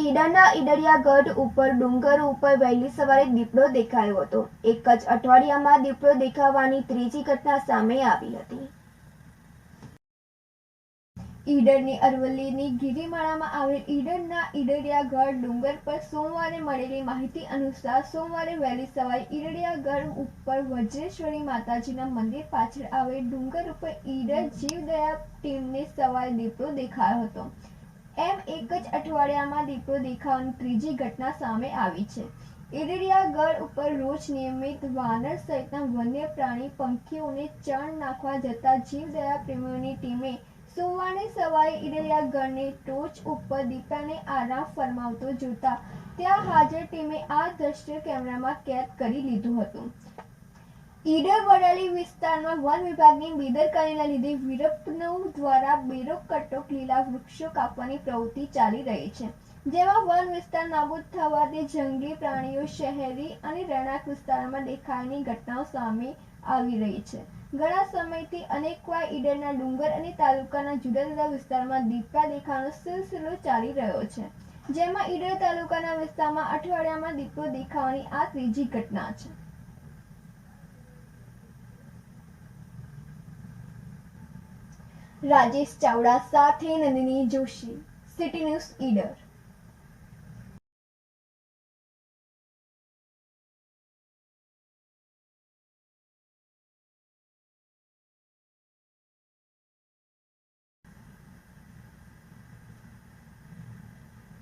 ઈડરના ઈડરિયા ગઢ ઉપર, ડુંગર ઉપર વહેલી સવારે દીપડો દેખાયો હતો. એક જ અઠવાડિયામાં દીપડો દેખાવાની ત્રીજી ઘટના સામે આવી હતી. ઈડરની અરવલ્લીની ગિરિમાળામાં આવેલ ઈડરના ઈડરિયા ગઢ ડુંગર પર સોમવારે મળેલી માહિતી અનુસાર સોમવારે વહેલી સવારે ઈડરિયા ગઢ ઉપર વજ્રેશ્વરી માતાજીના મંદિર પાછળ આવેલ ડુંગર ઉપર ઈડર જીવદયા ટીમને સવારે દીપડો દેખાયો હતો. એક જ અઠવાડિયામાં દીપડો દેખાવાની ત્રીજી ઘટના સામે આવી છે. ઈડરિયા ગઢ ઉપર રોજ નિયમિત વાનર સહિતના વન્ય પ્રાણી પંખીઓને ચણ નાખવા જતા જીવદયા પ્રેમીઓની ટીમે સોમવારે સવારે ઈડરિયા ગઢની ટોચ ઉપર દીપડાને આરામ ફરમાવતો જોતા ત્યાં હાજર ટીમે આ દ્રશ્ય કેમેરામાં કેદ કરી લીધું હતું. ઈડર વડાલી વિસ્તારમાં વન વિભાગની બેદરકારીના લીધે વિરપનો દ્વારા બેરો કટોક લીલા વૃક્ષો કાપવાની પ્રવૃત્તિ ચાલી રહી છે. જેમાં વન વિસ્તાર નાબૂદ થવાથી જંગલી પ્રાણીઓ, શહેરી અને રહેણાંક વિસ્તારોમાં દેખાવાની ઘટનાઓ સામે આવી રહી છે. ઘણા સમયથી અનેકવાર ઈડરના ડુંગર અને તાલુકાના જુદા જુદા વિસ્તારમાં દીપડા દેખાવાનો સિલસિલો ચાલી રહ્યો છે. જેમાં ઈડર તાલુકાના વિસ્તારમાં અઠવાડિયામાં દીપડો દેખાવાની આ ત્રીજી ઘટના છે. રાજેશ ચાવડા સાથે નંદિની જોશી સિટી ન્યૂઝ ઈડર.